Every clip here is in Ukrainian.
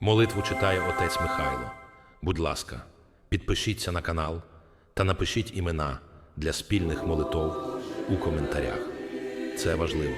Молитву читає отець Михайло. Будь ласка, підпишіться на канал та напишіть імена для спільних молитов у коментарях. Це важливо.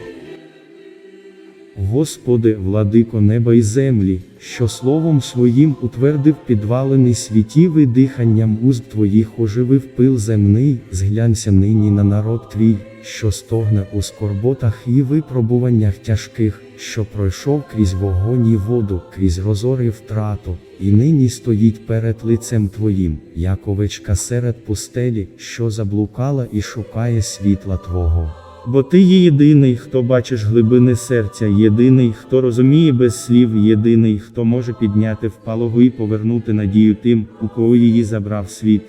Господи, владико неба і землі, що словом своїм утвердив підвалини світів і диханням уст Твоїх оживив пил земний, зглянься нині на народ Твій, що стогне у скорботах і випробуваннях тяжких, що пройшов крізь вогонь і воду, крізь розори втрату, і нині стоїть перед лицем Твоїм, як овечка серед пустелі, що заблукала і шукає світла Твого. Бо ти є єдиний, хто бачиш глибини серця, єдиний, хто розуміє без слів, єдиний, хто може підняти впалого і повернути надію тим, у кого її забрав світ.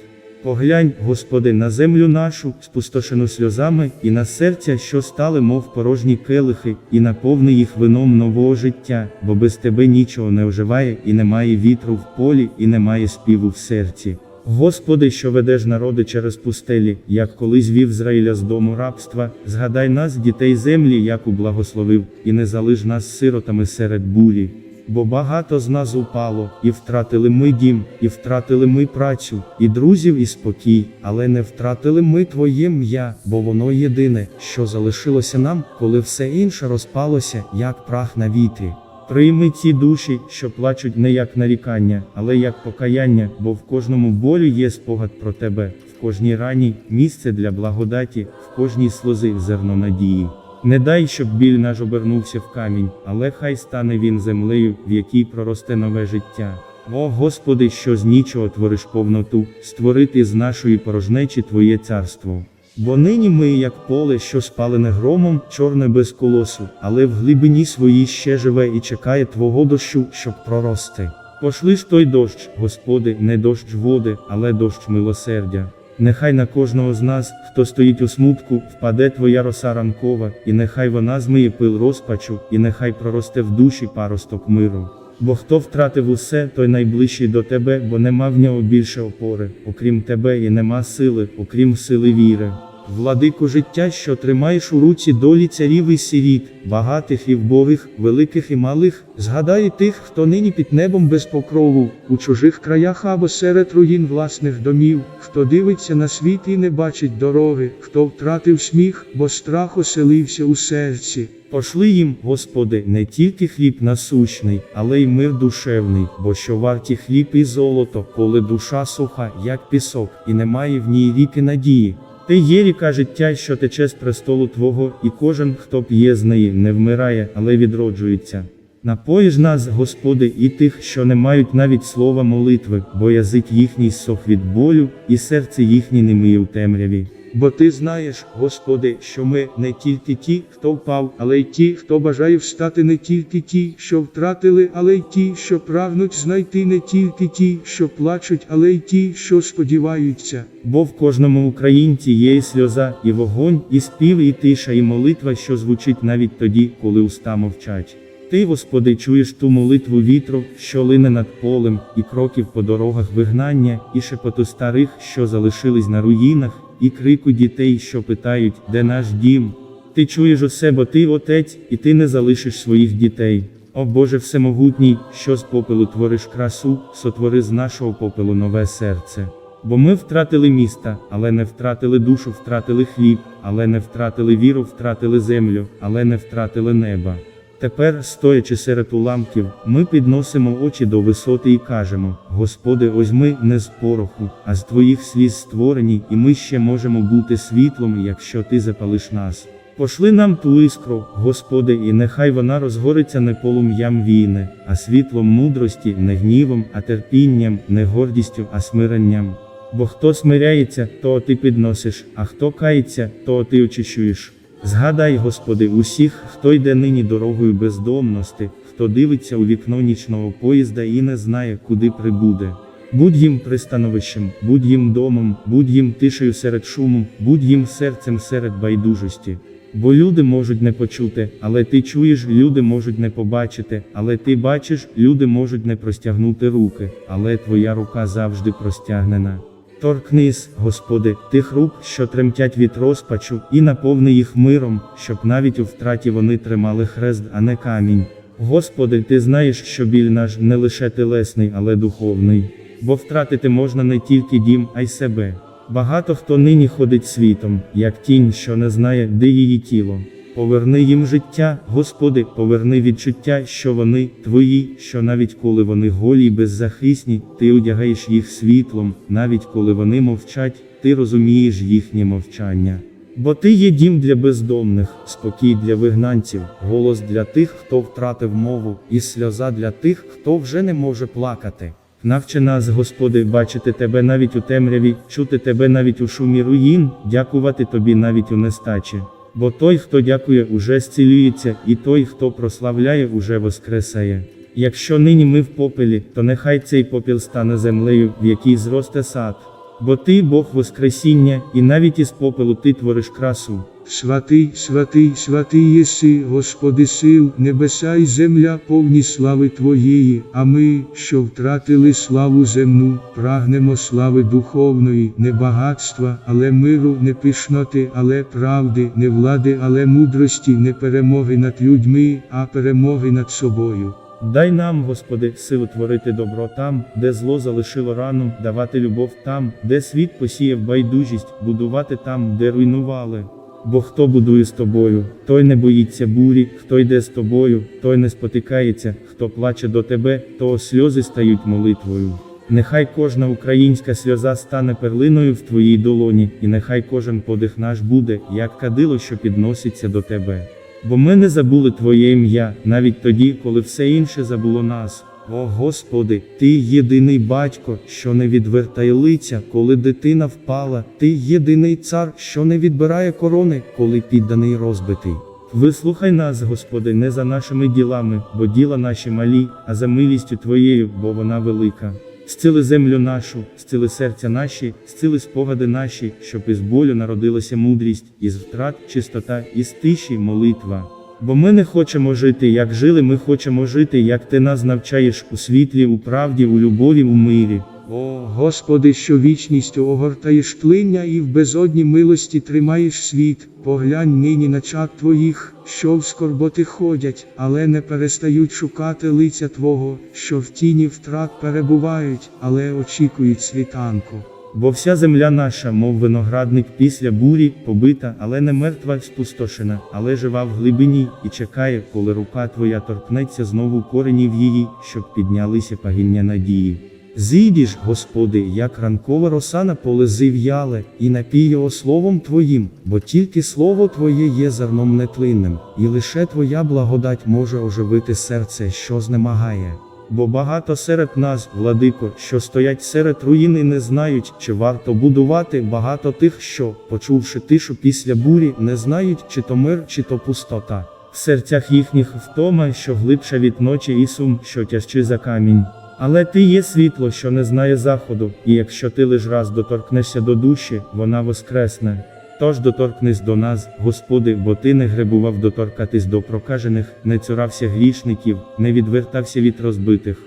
Поглянь, Господи, на землю нашу, спустошену сльозами, і на серця, що стали, мов порожні келихи, і наповни їх вином нового життя, бо без тебе нічого не оживає, і немає вітру в полі, і немає співу в серці. Господи, що ведеш народи через пустелі, як колись вів Зраїля з дому рабства, згадай нас, дітей землі, як ублагословив, і не залиш нас сиротами серед бурі. Бо багато з нас упало, і втратили ми дім, і втратили ми працю, і друзів, і спокій, але не втратили ми Твоє м'я, бо воно єдине, що залишилося нам, коли все інше розпалося, як прах на вітрі. Прийми ці душі, що плачуть не як нарікання, але як покаяння, бо в кожному болю є спогад про тебе, в кожній рані місце для благодаті, в кожній сльози зерно надії. Не дай, щоб біль наш обернувся в камінь, але хай стане він землею, в якій проросте нове життя. О Господи, що з нічого твориш повноту, створити з нашої порожнечі Твоє царство. Бо нині ми, як поле, що спалене громом, чорне без колосу, але в глибині своїй ще живе і чекає Твого дощу, щоб прорости. Пошли ж той дощ, Господи, не дощ води, але дощ милосердя. Нехай на кожного з нас, хто стоїть у смутку, впаде твоя роса ранкова, і нехай вона змиє пил розпачу, і нехай проросте в душі паросток миру. Бо хто втратив усе, той найближчий до тебе, бо нема в нього більше опори, окрім тебе і нема сили, окрім сили віри. Владику життя, що тримаєш у руці долі царів і сиріт, багатих і вбогих, великих і малих, згадай тих, хто нині під небом без покрову, у чужих краях або серед руїн власних домів, хто дивиться на світ і не бачить дороги, хто втратив сміх, бо страх оселився у серці. Пошли їм, Господи, не тільки хліб насущний, але й мир душевний, бо що варті хліб і золото, коли душа суха, як пісок, і немає в ній ріки надії. Ти є ріка життя, що тече з престолу Твого, і кожен, хто п'є з неї, не вмирає, але відроджується. Напої ж нас, Господи, і тих, що не мають навіть слова молитви, бо язик їхній сох від болю, і серце їхнє не миє у темряві. Бо ти знаєш, Господи, що ми не тільки ті, хто впав, але й ті, хто бажає встати, не тільки ті, що втратили, але й ті, що прагнуть знайти, не тільки ті, що плачуть, але й ті, що сподіваються. Бо в кожному українці є і сльоза, і вогонь, і спів, і тиша, і молитва, що звучить навіть тоді, коли уста мовчать. Ти, Господи, чуєш ту молитву вітру, що лине над полем, і кроків по дорогах вигнання, і шепоту старих, що залишились на руїнах, і крику дітей, що питають, де наш дім. Ти чуєш усе, бо ти отець, і ти не залишиш своїх дітей. О Боже Всемогутній, що з попелу твориш красу, сотвори з нашого попелу нове серце. Бо ми втратили міста, але не втратили душу, втратили хліб, але не втратили віру, втратили землю, але не втратили неба. Тепер, стоячи серед уламків, ми підносимо очі до висоти і кажемо: Господи, ось ми не з пороху, а з Твоїх сліз створені, і ми ще можемо бути світлом, якщо Ти запалиш нас. Пошли нам ту іскру, Господи, і нехай вона розгориться не полум'ям війни, а світлом мудрості, не гнівом, а терпінням, не гордістю, а смиренням. Бо хто смиряється, того ти підносиш, а хто кається, того ти очищуєш. Згадай, Господи, усіх, хто йде нині дорогою бездомності, хто дивиться у вікно нічного поїзда і не знає, куди прибуде. Будь їм пристановищем, будь їм домом, будь їм тишею серед шуму, будь їм серцем серед байдужості. Бо люди можуть не почути, але ти чуєш, люди можуть не побачити, але ти бачиш, люди можуть не простягнути руки, але твоя рука завжди простягнена. Торкнись, Господи, тих рук, що тремтять від розпачу, і наповни їх миром, щоб навіть у втраті вони тримали хрест, а не камінь. Господи, ти знаєш, що біль наш не лише телесний, але духовний. Бо втратити можна не тільки дім, а й себе. Багато хто нині ходить світом, як тінь, що не знає, де її тіло. Поверни їм життя, Господи, поверни відчуття, що вони твої, що навіть коли вони голі й беззахисні, ти одягаєш їх світлом, навіть коли вони мовчать, ти розумієш їхнє мовчання. Бо ти є дім для бездомних, спокій для вигнанців, голос для тих, хто втратив мову, і сльоза для тих, хто вже не може плакати. Навчи нас, Господи, бачити Тебе навіть у темряві, чути Тебе навіть у шумі руїн, дякувати Тобі навіть у нестачі. Бо той, хто дякує, уже зцілюється, і той, хто прославляє, уже воскресає. Якщо нині ми в попелі, то нехай цей попіл стане землею, в якій зросте сад. Бо ти Бог Воскресіння, і навіть із попелу ти твориш красу. Святий, святий, святий єси, Господи сил, небеса і земля повні слави Твоєї, а ми, що втратили славу земну, прагнемо слави духовної, не багатства, але миру, не пишноти, але правди, не влади, але мудрості, не перемоги над людьми, а перемоги над собою. Дай нам, Господи, силу творити добро там, де зло залишило рану, давати любов там, де світ посіяв байдужість, будувати там, де руйнували. Бо хто будує з тобою, той не боїться бурі, хто йде з тобою, той не спотикається, хто плаче до тебе, того сльози стають молитвою. Нехай кожна українська сльоза стане перлиною в твоїй долоні, і нехай кожен подих наш буде, як кадило, що підноситься до тебе. Бо ми не забули Твоє ім'я, навіть тоді, коли все інше забуло нас. О Господи, Ти єдиний батько, що не відвертає лиця, коли дитина впала, Ти єдиний цар, що не відбирає корони, коли підданий розбитий. Вислухай нас, Господи, не за нашими ділами, бо діла наші малі, а за милістю Твоєю, бо вона велика. Зціли землю нашу, зціли серця наші, зціли спогади наші, щоб із болю народилася мудрість, із втрат чистота, із тиші молитва. Бо ми не хочемо жити, як жили, ми хочемо жити, як ти нас навчаєш у світлі, у правді, у любові, у мирі. О, Господи, що вічністю огортаєш тлиння і в безодні милості тримаєш світ, поглянь нині на чад Твоїх, що в скорботи ходять, але не перестають шукати лиця Твого, що в тіні втрат перебувають, але очікують світанку. Бо вся земля наша, мов виноградник після бурі, побита, але не мертва, спустошена, але жива в глибині, і чекає, коли рука твоя торкнеться знову коренів її, щоб піднялися пагіння надії. Зійдіш, Господи, як ранкова роса на поле зів'яле, і напій його словом Твоїм, бо тільки слово Твоє є зерном нетлинним, і лише Твоя благодать може оживити серце, що знемагає. Бо багато серед нас, владико, що стоять серед руїн і не знають, чи варто будувати, багато тих, що, почувши тишу після бурі, не знають, чи то мир, чи то пустота. В серцях їхніх втома, що глибша від ночі і сум, що тяжчий за камінь. Але ти є світло, що не знає заходу, і якщо ти лиш раз доторкнешся до душі, вона воскресне. Тож доторкнись до нас, Господи, бо ти не гребував доторкатись до прокажених, не цурався грішників, не відвертався від розбитих.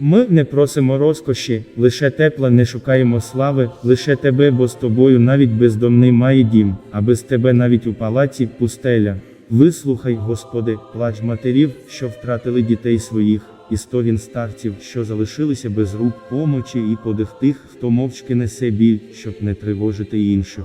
Ми не просимо розкоші, лише тепла не шукаємо слави, лише тебе, бо з тобою навіть бездомний має дім, а без тебе навіть у палаці пустеля. Вислухай, Господи, плач матерів, що втратили дітей своїх, і стогін старців, що залишилися без рук помочі, і подих тих, хто мовчки несе біль, щоб не тривожити інших.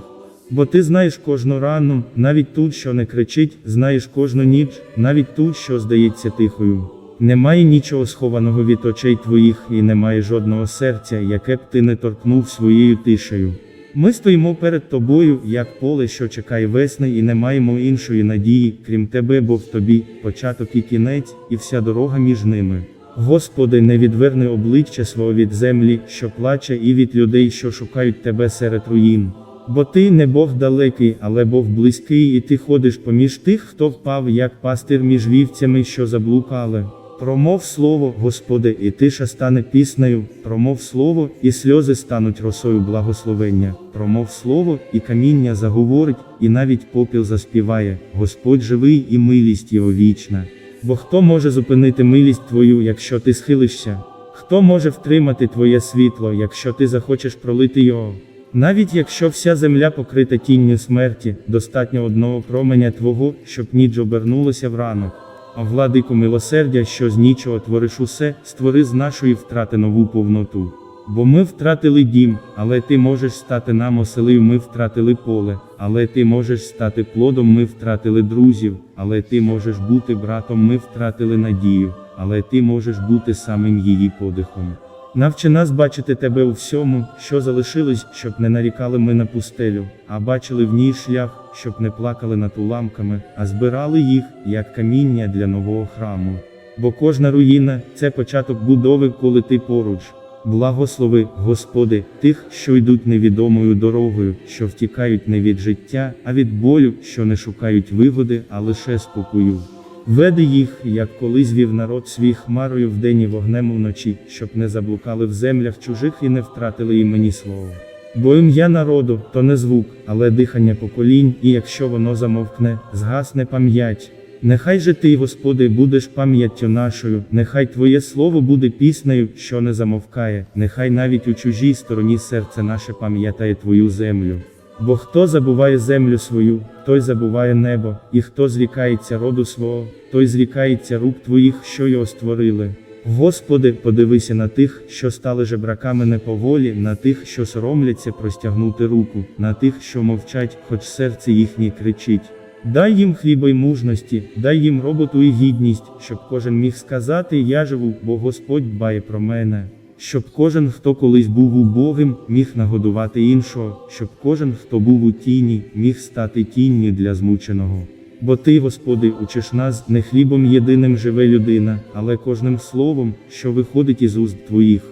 Бо ти знаєш кожну рану, навіть ту, що не кричить, знаєш кожну ніч, навіть ту, що здається тихою. Немає нічого схованого від очей твоїх, і немає жодного серця, яке б ти не торкнув своєю тишею. Ми стоїмо перед тобою, як поле, що чекає весни, і не маємо іншої надії, крім тебе, бо в тобі початок і кінець, і вся дорога між ними. Господи, не відверни обличчя свого від землі, що плаче, і від людей, що шукають тебе серед руїн. Бо ти не Бог далекий, але Бог близький, і ти ходиш поміж тих, хто впав, як пастир між вівцями, що заблукали. Промов слово, Господи, і тиша стане піснею, промов слово, і сльози стануть росою благословення, промов слово, і каміння заговорить, і навіть попіл заспіває, Господь живий і милість його вічна. Бо хто може зупинити милість Твою, якщо ти схилишся? Хто може втримати Твоє світло, якщо ти захочеш пролити його? Навіть якщо вся земля покрита тінню смерті, достатньо одного променя Твого, щоб ніч обернулася в ранок. А владику милосердя, що з нічого твориш усе, створи з нашої втрати нову повноту. Бо ми втратили дім, але ти можеш стати нам оселею, ми втратили поле, але ти можеш стати плодом, ми втратили друзів, але ти можеш бути братом, ми втратили надію, але ти можеш бути самим її подихом. Навчи нас бачити тебе у всьому, що залишилось, щоб не нарікали ми на пустелю, а бачили в ній шлях, щоб не плакали над уламками, а збирали їх, як каміння для нового храму. Бо кожна руїна це початок будови, коли ти поруч. Благослови, Господи, тих, що йдуть невідомою дорогою, що втікають не від життя, а від болю, що не шукають вигоди, а лише спокою. Веди їх, як колись вів народ свій хмарою вдень і вогнем вночі, щоб не заблукали в землях чужих і не втратили імені свого. Бо ім'я народу то не звук, але дихання поколінь, і якщо воно замовкне, згасне пам'ять. Нехай же ти, Господи, будеш пам'яттю нашою, нехай Твоє слово буде піснею, що не замовкає, нехай навіть у чужій стороні серце наше пам'ятає Твою землю. Бо хто забуває землю свою, той забуває небо, і хто зрікається роду свого, той зрікається рук Твоїх, що його створили. Господи, подивися на тих, що стали жебраками не по волі, на тих, що соромляться простягнути руку, на тих, що мовчать, хоч серце їхнє кричить. Дай їм хліба й мужності, дай їм роботу і гідність, щоб кожен міг сказати Я живу, бо Господь дбає про мене. Щоб кожен, хто колись був убогим, міг нагодувати іншого, щоб кожен, хто був у тіні, міг стати тінню для змученого. Бо ти, Господи, учиш нас не хлібом єдиним живе людина, але кожним словом, що виходить із уст Твоїх.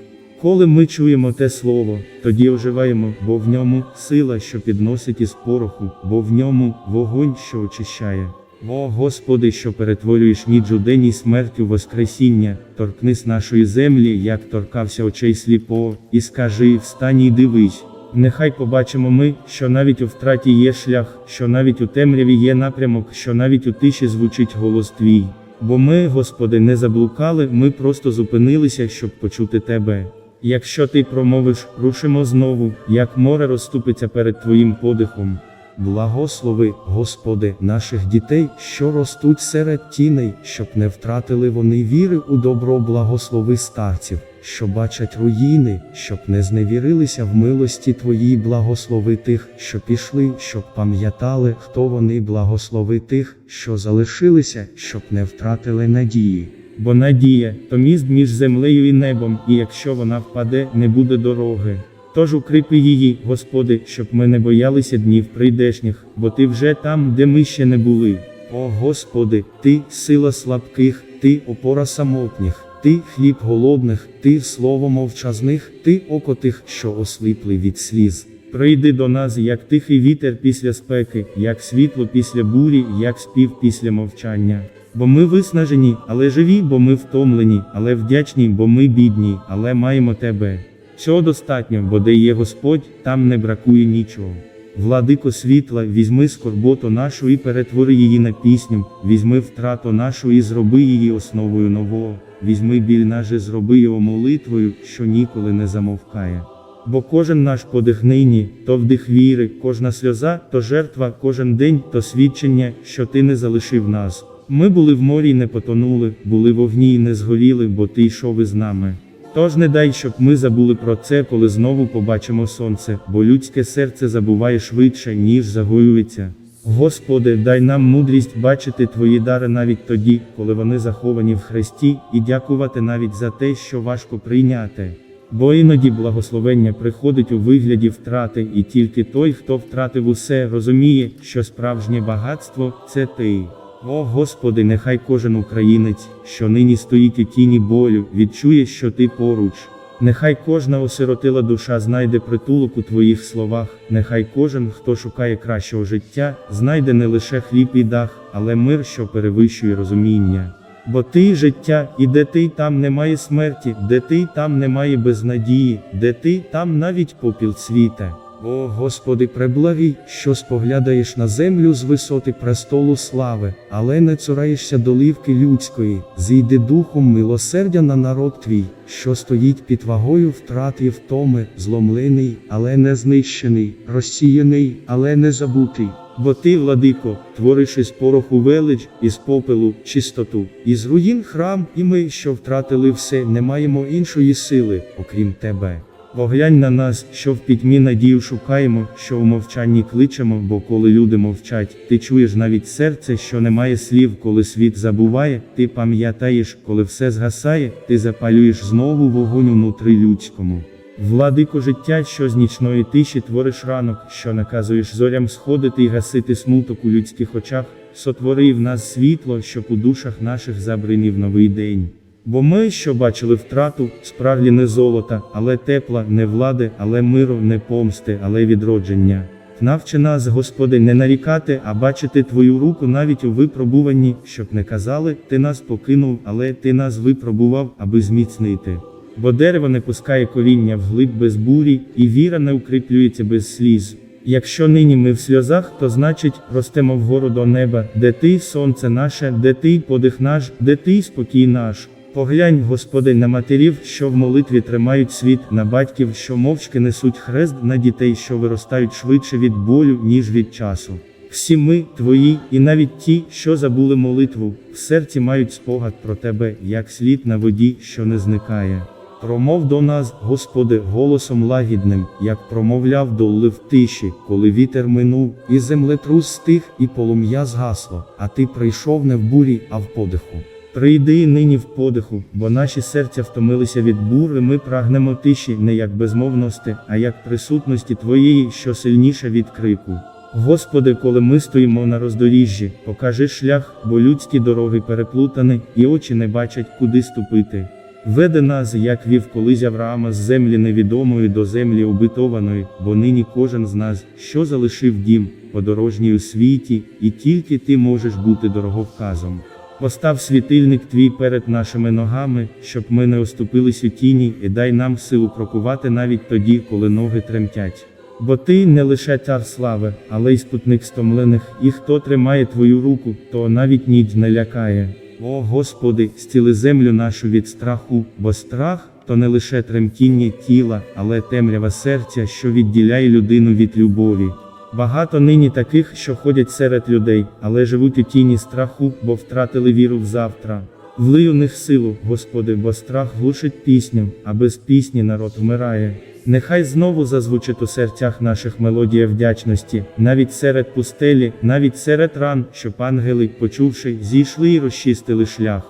Коли ми чуємо те слово, тоді оживаємо, бо в ньому сила, що підносить із пороху, бо в ньому вогонь, що очищає. О Господи, що перетворюєш ніч у день і смертю Воскресіння, торкнись нашої землі, як торкався очей сліпого, і скажи, встань і дивись. Нехай побачимо ми, що навіть у втраті є шлях, що навіть у темряві є напрямок, що навіть у тиші звучить голос твій. Бо ми, Господи, не заблукали, ми просто зупинилися, щоб почути Тебе. Якщо ти промовиш, рушимо знову, як море розступиться перед Твоїм подихом. Благослови, Господи, наших дітей, що ростуть серед тіней, щоб не втратили вони віри у добро, благослови старців, що бачать руїни, щоб не зневірилися в милості Твоїй, благослови тих, що пішли, щоб пам'ятали, хто вони, благослови тих, що залишилися, щоб не втратили надії. Бо надія то міст між землею і небом, і якщо вона впаде, не буде дороги. Тож укріпи її, Господи, щоб ми не боялися днів прийдешніх, бо Ти вже там, де ми ще не були. О Господи, Ти сила слабких, Ти опора самотніх, Ти хліб голодних, Ти слово мовчазних, Ти око тих, що осліпли від сліз. Прийди до нас, як тихий вітер після спеки, як світло після бурі, як спів після мовчання. Бо ми виснажені, але живі, бо ми втомлені, але вдячні, бо ми бідні, але маємо тебе. Цього достатньо, бо де є Господь, там не бракує нічого. Владико світла, візьми скорботу нашу і перетвори її на пісню, візьми втрату нашу і зроби її основою нового, візьми біль наш і зроби його молитвою, що ніколи не замовкає. Бо кожен наш подих нині, то вдих віри, кожна сльоза, то жертва, кожен день, то свідчення, що ти не залишив нас. Ми були в морі й не потонули, були в огні й не згоріли, бо ти йшов із нами. Тож не дай, щоб ми забули про це, коли знову побачимо сонце, бо людське серце забуває швидше, ніж загоюється. Господи, дай нам мудрість бачити Твої дари навіть тоді, коли вони заховані в Христі, і дякувати навіть за те, що важко прийняти. Бо іноді благословення приходить у вигляді втрати, і тільки той, хто втратив усе, розуміє, що справжнє багатство це ти. О Господи, нехай кожен українець, що нині стоїть у тіні болю, відчує, що ти поруч. Нехай кожна осиротила душа знайде притулок у Твоїх словах, нехай кожен, хто шукає кращого життя, знайде не лише хліб і дах, але мир, що перевищує розуміння. Бо ти життя, і де ти там немає смерті, де ти там немає безнадії, де ти там навіть попіл цвіте. О Господи, преблагий, що споглядаєш на землю з висоти престолу слави, але не цураєшся долівки людської, зійди духом милосердя на народ твій, що стоїть під вагою втрат і втоми, зломлений, але не знищений, розсіяний, але не забутий. Бо ти, владико, твориш із пороху велич, із попелу чистоту, із руїн храм, і ми, що втратили все, не маємо іншої сили, окрім тебе. Поглянь на нас, що в пітьмі надію шукаємо, що в мовчанні кличемо, бо коли люди мовчать, ти чуєш навіть серце, що не має слів, коли світ забуває, ти пам'ятаєш, коли все згасає, ти запалюєш знову вогонь унутрі людському. Владико життя, що з нічної тиші твориш ранок, що наказуєш зорям сходити і гасити смуток у людських очах, сотвори в нас світло, щоб у душах наших забринів новий день. Бо ми, що бачили втрату, справді не золота, але тепла, не влади, але миру, не помсти, але відродження. Навчи нас, Господи, не нарікати, а бачити Твою руку навіть у випробуванні, щоб не казали, Ти нас покинув, але Ти нас випробував, аби зміцнити. Бо дерево не пускає коріння вглиб без бурі, і віра не укріплюється без сліз. Якщо нині ми в сльозах, то значить ростемо вгору до неба, де ти сонце наше, де ти подих наш, де ти спокій наш. Поглянь, Господи, на матерів, що в молитві тримають світ, на батьків, що мовчки несуть хрест, на дітей, що виростають швидше від болю, ніж від часу. Всі ми, твої, і навіть ті, що забули молитву, в серці мають спогад про тебе, як слід на воді, що не зникає. Промов до нас, Господи, голосом лагідним, як промовляв долли в тиші, коли вітер минув, і землетрус стих, і полум'я згасло, а ти прийшов не в бурі, а в подиху. Прийди нині в подиху, бо наші серця втомилися від бури, ми прагнемо тиші не як безмовності, а як присутності Твоєї, що сильніша від крику. Господи, коли ми стоїмо на роздоріжжі, покажи шлях, бо людські дороги переплутані, і очі не бачать, куди ступити. Веде нас, як вів колись Авраама з землі невідомої до землі обетованої, бо нині кожен з нас, що залишив дім, подорожній у світі, і тільки ти можеш бути дороговказом. Постав світильник твій перед нашими ногами, щоб ми не оступились у тіні, і дай нам силу крокувати навіть тоді, коли ноги тремтять. Бо ти не лише цар слави, але й спутник стомлених, і хто тримає твою руку, то навіть ніч не лякає. О Господи, зціли землю нашу від страху, бо страх то не лише тремтіння тіла, але темрява серця, що відділяє людину від любові. Багато нині таких, що ходять серед людей, але живуть у тіні страху, бо втратили віру в завтра. Влий у них силу, Господи, бо страх глушить пісню, а без пісні народ вмирає. Нехай знову зазвучить у серцях наших мелодія вдячності, навіть серед пустелі, навіть серед ран, щоб ангели, почувши, зійшли і розчистили шлях.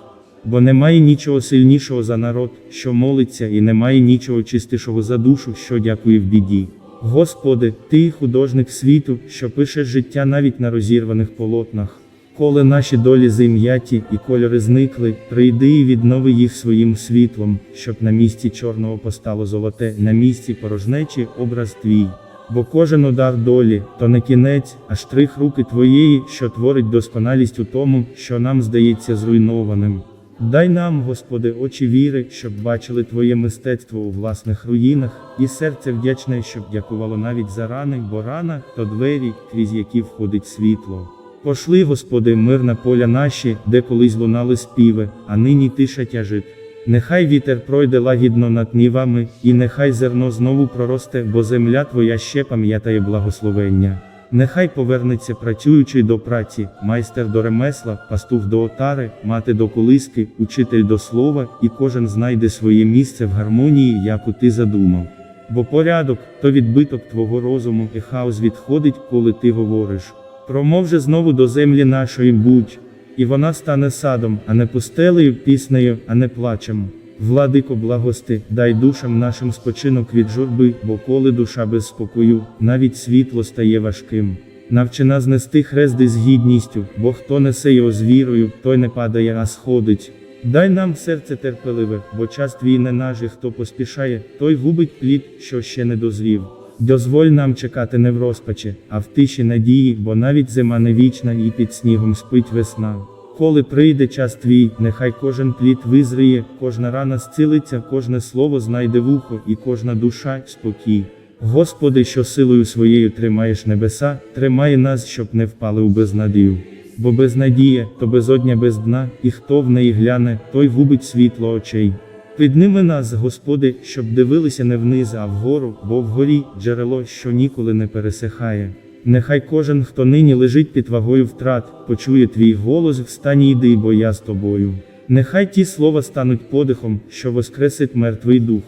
Бо немає нічого сильнішого за народ, що молиться, і немає нічого чистішого за душу, що дякує в біді. Господи, Ти художник світу, що пише життя навіть на розірваних полотнах. Коли наші долі зим'яті і кольори зникли, прийди і віднови їх своїм світлом, щоб на місці чорного постало золоте, на місці порожнечі образ твій. Бо кожен удар долі, то не кінець, а штрих руки твоєї, що творить досконалість у тому, що нам здається зруйнованим. Дай нам, Господи, очі віри, щоб бачили Твоє мистецтво у власних руїнах, і серце вдячне, щоб дякувало навіть за рани, бо рана то двері, крізь які входить світло. Пошли, Господи, мир на поля наші, де колись лунали співи, а нині тиша тяжить. Нехай вітер пройде лагідно над нівами, і нехай зерно знову проросте, бо земля Твоя ще пам'ятає благословення. Нехай повернеться працюючий до праці, майстер до ремесла, пастух до отари, мати до колиски, учитель до слова, і кожен знайде своє місце в гармонії, яку ти задумав. Бо порядок то відбиток твого розуму, і хаос відходить, коли ти говориш. Промов же знову до землі нашої будь, і вона стане садом, а не пустелею, піснею, а не плачем. Владико благости, дай душам нашим спочинок від журби, бо коли душа без спокою, навіть світло стає важким. Навчи нас нести хрести з гідністю, бо хто несе його з вірою, той не падає, а сходить. Дай нам серце терпеливе, бо час твій не нажи, хто поспішає, той губить плід, що ще не дозрів. Дозволь нам чекати не в розпачі, а в тиші надії, бо навіть зима не вічна і під снігом спить весна. Коли прийде час твій, нехай кожен плід визриє, кожна рана зцілиться, кожне слово знайде вухо, і кожна душа спокій. Господи, що силою своєю тримаєш небеса, тримай нас, щоб не впали у безнадію. Бо безнадія, то безодня без дна, і хто в неї гляне, той губить світло очей. Підніми нас, Господи, щоб дивилися не вниз, а вгору, бо вгорі джерело, що ніколи не пересихає. Нехай кожен, хто нині лежить під вагою втрат, почує твій голос в стані йди, бо я з тобою. Нехай ті слова стануть подихом, що воскресить мертвий дух.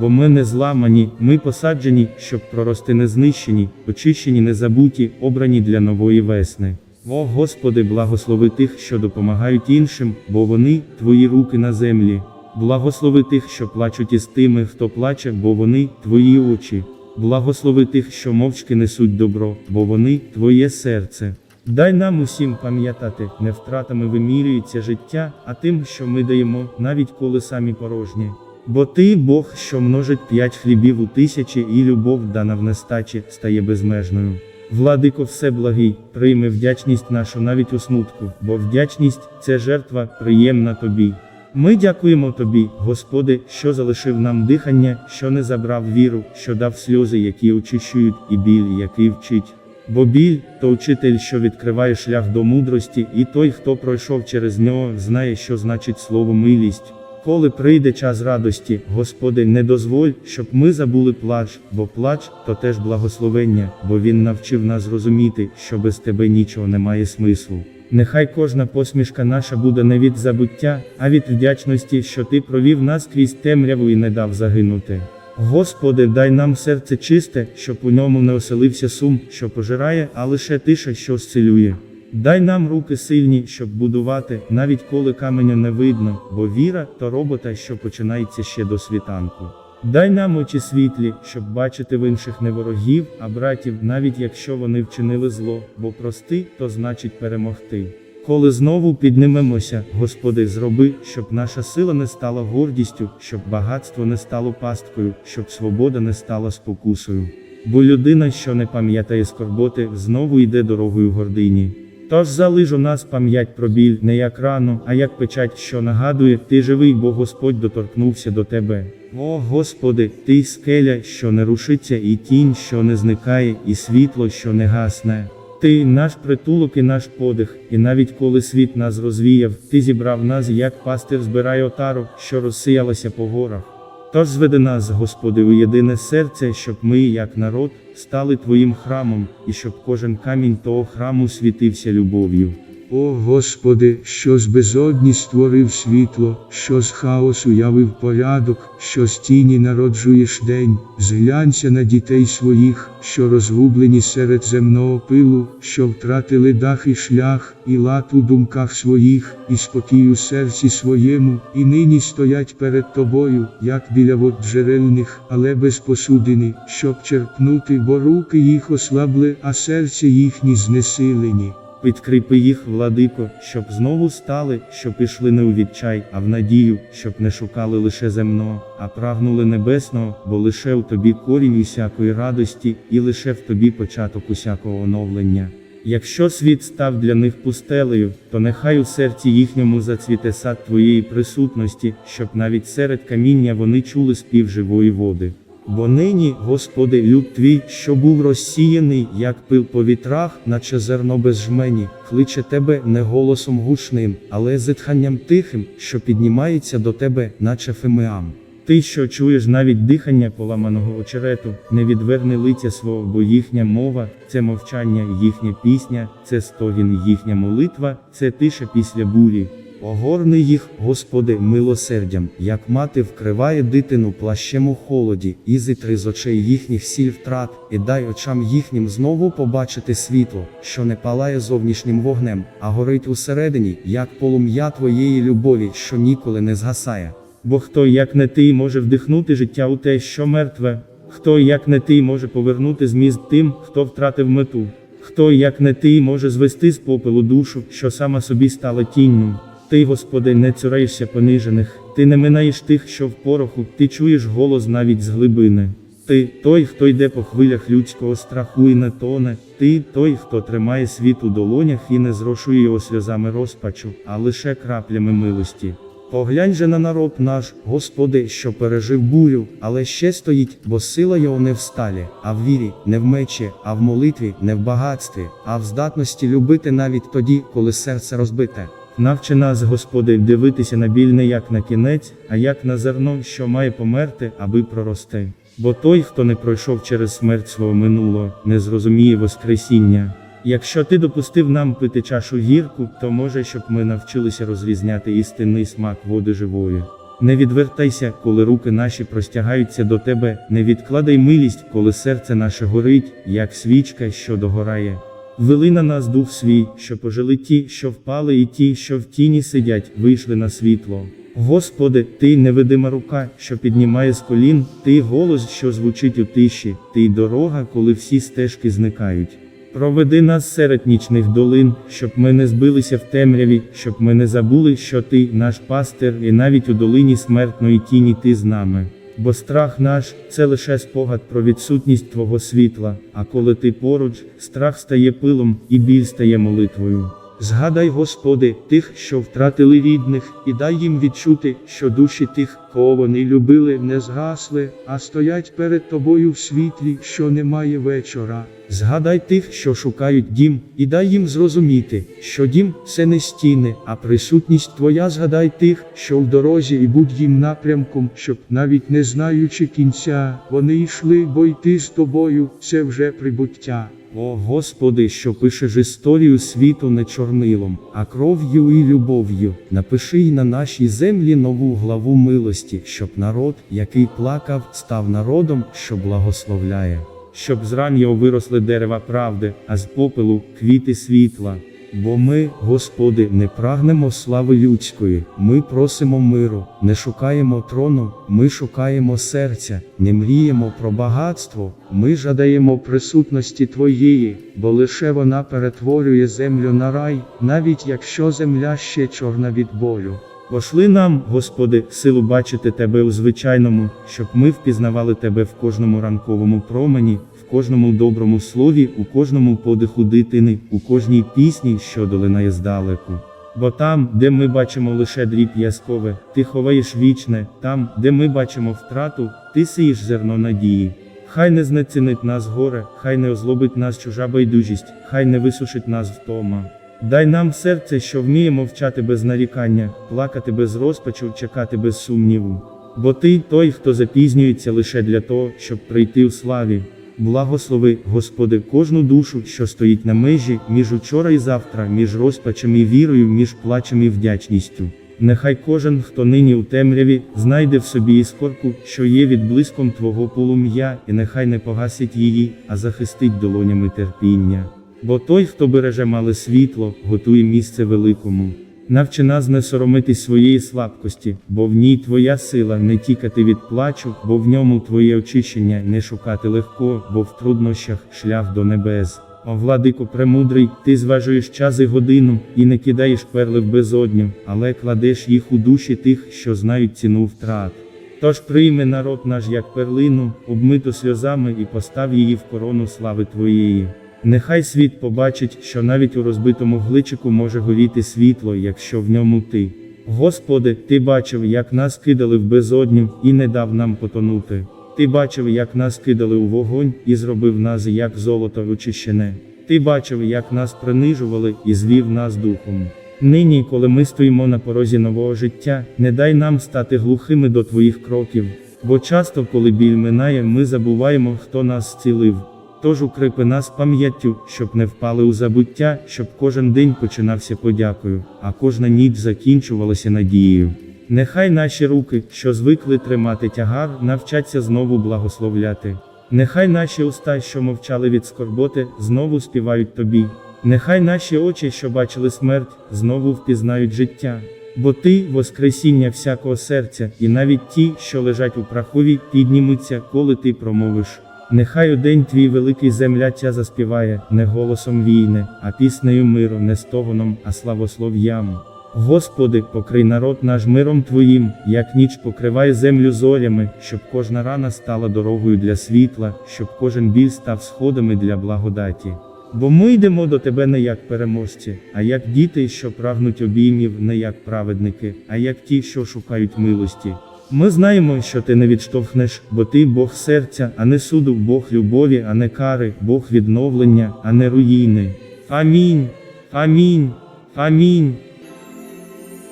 Бо ми не зламані, ми посаджені, щоб прорости не знищені, очищені не забуті, обрані для нової весни. О Господи, благослови тих, що допомагають іншим, бо вони твої руки на землі. Благослови тих, що плачуть із тими, хто плаче, бо вони твої очі. Благослови тих, що мовчки несуть добро, бо вони твоє серце. Дай нам усім пам'ятати, не втратами вимірюється життя, а тим, що ми даємо, навіть коли самі порожні. Бо ти, Бог, що множить п'ять хлібів у тисячі, і любов, дана в нестачі, стає безмежною. Владико, все благий, прийми вдячність нашу навіть у смутку, бо вдячність це жертва приємна тобі. Ми дякуємо тобі, Господи, що залишив нам дихання, що не забрав віру, що дав сльози, які очищують, і біль, який вчить. Бо біль то учитель, що відкриває шлях до мудрості, і той, хто пройшов через нього, знає, що значить слово милість. Коли прийде час радості, Господи, не дозволь, щоб ми забули плач, бо плач то теж благословення, бо Він навчив нас розуміти, що без тебе нічого не має смислу. Нехай кожна посмішка наша буде не від забуття, а від вдячності, що Ти провів нас крізь темряву і не дав загинути. Господи, дай нам серце чисте, щоб у ньому не оселився сум, що пожирає, а лише тиша, що зцілює. Дай нам руки сильні, щоб будувати, навіть коли каменя не видно, бо віра то робота, що починається ще до світанку. Дай нам очі світлі, щоб бачити в інших не ворогів, а братів, навіть якщо вони вчинили зло, бо прости, то значить перемогти. Коли знову піднимемося, Господи, зроби, щоб наша сила не стала гордістю, щоб багатство не стало пасткою, щоб свобода не стала спокусою. Бо людина, що не пам'ятає скорботи, знову йде дорогою гордині. Тож залиш у нас пам'ять про біль не як рану, а як печать, що нагадує, ти живий, бо Господь доторкнувся до тебе. О Господи, ти скеля, що не рушиться, і тінь, що не зникає, і світло, що не гасне. Ти наш притулок і наш подих, і навіть коли світ нас розвіяв, ти зібрав нас, як пастир збирає отару, що розсіялася по горах. Тож зведи нас, Господи, у єдине серце, щоб ми, як народ, стали Твоїм храмом, і щоб кожен камінь того храму світився любов'ю. О Господи, що з безодні створив світло, що з хаосу явив порядок, що з тіні народжуєш день, зглянься на дітей своїх, що розгублені серед земного пилу, що втратили дах і шлях, і лад у думках своїх, і спокій у серці своєму, і нині стоять перед тобою, як біля вод джерельних, але без посудини, щоб черпнути, бо руки їх ослабли, а серце їхні знесилені. Підкріпи їх, владико, щоб знову стали, що пішли не у відчай, а в надію, щоб не шукали лише земного, а прагнули небесного, бо лише у тобі корінь усякої радості, і лише в тобі початок усякого оновлення. Якщо світ став для них пустелею, то нехай у серці їхньому зацвіте сад твоєї присутності, щоб навіть серед каміння вони чули спів живої води. Бо нині, Господи, люд твій, що був розсіяний, як пил по вітрах, наче зерно без жмені, кличе тебе не голосом гучним, але зітханням тихим, що піднімається до тебе, наче фимеам. Ти, що чуєш навіть дихання поламаного очерету, не відверни лиця свого, бо їхня мова, це мовчання, їхня пісня, це стогін, їхня молитва, це тиша після бурі. Огорни їх, Господи, милосердям, як мати вкриває дитину плащем у холоді, і зітри з очей їхніх сіль втрат, і дай очам їхнім знову побачити світло, що не палає зовнішнім вогнем, а горить усередині, як полум'я твоєї любові, що ніколи не згасає. Бо хто, як не ти, може вдихнути життя у те, що мертве, хто, як не ти, може повернути зміст тим, хто втратив мету, хто, як не ти, може звести з попелу душу, що сама собі стала тінню. Ти, Господи, не цураєшся понижених, ти не минаєш тих, що в пороху, ти чуєш голос навіть з глибини. Ти той, хто йде по хвилях людського страху і не тоне, ти той, хто тримає світ у долонях і не зрошує його сльозами розпачу, а лише краплями милості. Поглянь же на народ наш, Господи, що пережив бурю, але ще стоїть, бо сила його не в сталі, а в вірі, не в мечі, а в молитві, не в багатстві, а в здатності любити навіть тоді, коли серце розбите. Навчи нас, Господи, дивитися на біль не як на кінець, а як на зерно, що має померти, аби прорости. Бо той, хто не пройшов через смерть свого минулого, не зрозуміє Воскресіння. Якщо ти допустив нам пити чашу гірку, то може, щоб ми навчилися розрізняти істинний смак води живої. Не відвертайся, коли руки наші простягаються до тебе, не відкладай милість, коли серце наше горить, як свічка, що догорає. Вели на нас дух свій, що пожили ті, що впали, і ті, що в тіні сидять, вийшли на світло. Господи, ти невидима рука, що піднімає з колін, ти голос, що звучить у тиші, ти дорога, коли всі стежки зникають. Проведи нас серед нічних долин, щоб ми не збилися в темряві, щоб ми не забули, що ти наш пастир, і навіть у долині смертної тіні ти з нами. Бо страх наш це лише спогад про відсутність Твого світла, а коли ти поруч, страх стає пилом і біль стає молитвою. Згадай, Господи, тих, що втратили рідних, і дай їм відчути, що душі тих, кого вони любили, не згасли, а стоять перед тобою в світлі, що немає вечора. Згадай тих, що шукають дім, і дай їм зрозуміти, що дім це не стіни, а присутність Твоя. Згадай тих, що в дорозі, і будь їм напрямком, щоб навіть не знаючи кінця, вони йшли, бо йти з тобою це вже прибуття. О Господи, що пишеш історію світу не чорнилом, а кров'ю і любов'ю, напиши й на нашій землі нову главу милості, щоб народ, який плакав, став народом, що благословляє, щоб з ран його виросли дерева правди, а з попелу квіти світла. Бо ми, Господи, не прагнемо слави людської, ми просимо миру, не шукаємо трону, ми шукаємо серця, не мріємо про багатство, ми жадаємо присутності Твоєї, бо лише вона перетворює землю на рай, навіть якщо земля ще чорна від болю. Пошли нам, Господи, силу бачити Тебе у звичайному, щоб ми впізнавали Тебе в кожному ранковому промені, кожному доброму слові, у кожному подиху дитини, у кожній пісні, що долинає здалеку. Бо там, де ми бачимо лише дріб язкове, ти ховаєш вічне, там, де ми бачимо втрату, ти сієш зерно надії. Хай не знецінить нас горе, хай не озлобить нас чужа байдужість, хай не висушить нас втома. Дай нам серце, що вміє мовчати без нарікання, плакати без розпачу, чекати без сумніву. Бо ти той, хто запізнюється лише для того, щоб прийти у славі. Благослови, Господи, кожну душу, що стоїть на межі, між учора і завтра, між розпачем і вірою, між плачем і вдячністю. Нехай кожен, хто нині у темряві, знайде в собі іскорку, що є відблиском Твого полум'я, і нехай не погасить її, а захистить долонями терпіння. Бо той, хто береже мале світло, готує місце великому. Навчи нас не соромитись своєї слабкості, бо в ній твоя сила не тікати від плачу, бо в ньому твоє очищення не шукати легко, бо в труднощах шлях до небес. О владико премудрий, ти зважуєш час і годину, і не кидаєш перли в безодню, але кладеш їх у душі тих, що знають ціну втрат. Тож прийми народ наш як перлину, обмиту сльозами і постав її в корону слави Твоєї. Нехай світ побачить, що навіть у розбитому гличику може горіти світло, якщо в ньому ти. Господи, ти бачив, як нас кидали в безодню, і не дав нам потонути. Ти бачив, як нас кидали у вогонь, і зробив нас як золото очищене. Ти бачив, як нас принижували і звів нас духом. Нині, коли ми стоїмо на порозі нового життя, не дай нам стати глухими до твоїх кроків, бо часто, коли біль минає, ми забуваємо, хто нас зцілив. Тож укріпи нас пам'яттю, щоб не впали у забуття, щоб кожен день починався подякою, а кожна ніч закінчувалася надією. Нехай наші руки, що звикли тримати тягар, навчаться знову благословляти. Нехай наші уста, що мовчали від скорботи, знову співають тобі. Нехай наші очі, що бачили смерть, знову впізнають життя. Бо ти, Воскресіння всякого серця, і навіть ті, що лежать у прахові, піднімуться, коли ти промовиш. Нехай у день твій великий земля тя заспіває, не голосом війни, а піснею миру, не стогоном, а славослов'ям. Господи, покрий народ наш миром Твоїм, як ніч покриває землю зорями, щоб кожна рана стала дорогою для світла, щоб кожен біль став сходами для благодаті. Бо ми йдемо до Тебе не як переможці, а як діти, що прагнуть обіймів, не як праведники, а як ті, що шукають милості. Ми знаємо, що ти не відштовхнеш, бо ти Бог серця, а не суду, Бог любові, а не кари, Бог відновлення, а не руїни. Амінь. Амінь. Амінь.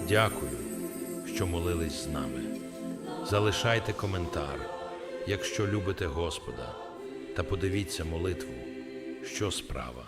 Дякую, що молились з нами. Залишайте коментар. Якщо любите Господа, та подивіться молитву, що справа.